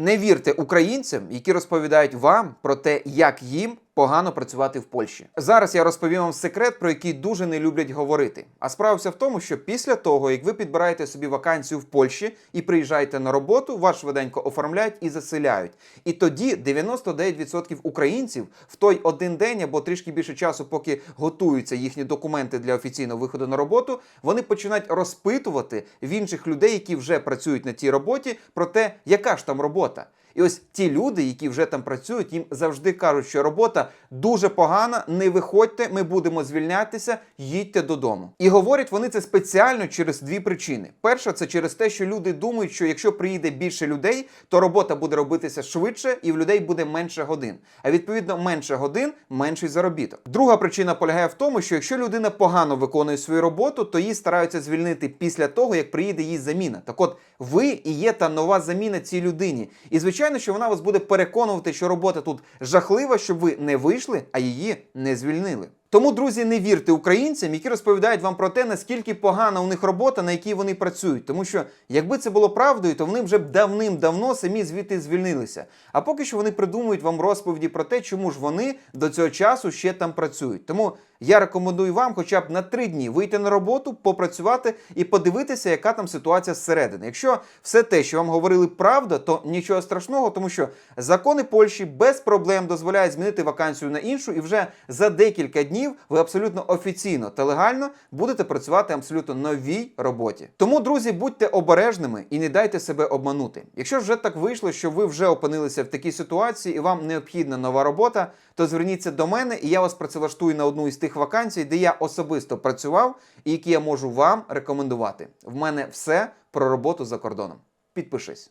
Не вірте українцям, які розповідають вам про те, як їм погано працювати в Польщі. Зараз я розповім вам секрет, про який дуже не люблять говорити. А справа вся в тому, що після того, як ви підбираєте собі вакансію в Польщі і приїжджаєте на роботу, вас швиденько оформляють і заселяють. І тоді 99% українців в той один день або трішки більше часу, поки готуються їхні документи для офіційного виходу на роботу, вони починають розпитувати в інших людей, які вже працюють на тій роботі, про те, яка ж там робота. І ось ті люди, які вже там працюють, їм завжди кажуть, що робота дуже погана, не виходьте, ми будемо звільнятися, їдьте додому. І говорять вони це спеціально через дві причини. Перша це через те, що люди думають, що якщо приїде більше людей, то робота буде робитися швидше і в людей буде менше годин. А відповідно, менше годин менший заробіток. Друга причина полягає в тому, що якщо людина погано виконує свою роботу, то її стараються звільнити після того, як приїде її заміна. Так от ви і є та нова заміна цій людині. І звичайно, що вона вас буде переконувати, що робота тут жахлива, щоб ви не вийшли, а її не звільнили. Тому, друзі, не вірте українцям, які розповідають вам про те, наскільки погана у них робота, на якій вони працюють. Тому що, якби це було правдою, то вони вже б давним-давно самі звідти звільнилися. А поки що вони придумують вам розповіді про те, чому ж вони до цього часу ще там працюють. Тому я рекомендую вам, хоча б на три дні вийти на роботу, попрацювати і подивитися, яка там ситуація зсередини. Якщо все те, що вам говорили, правда, то нічого страшного, тому що закони Польщі без проблем дозволяють змінити вакансію на іншу, і вже за декілька днів ви абсолютно офіційно та легально будете працювати абсолютно новій роботі. Тому, друзі, будьте обережними і не дайте себе обманути. Якщо вже так вийшло, що ви вже опинилися в такій ситуації і вам необхідна нова робота, то зверніться до мене, і я вас працевлаштую на одну із тих вакансій, де я особисто працював і які я можу вам рекомендувати. В мене все про роботу за кордоном. Підпишись.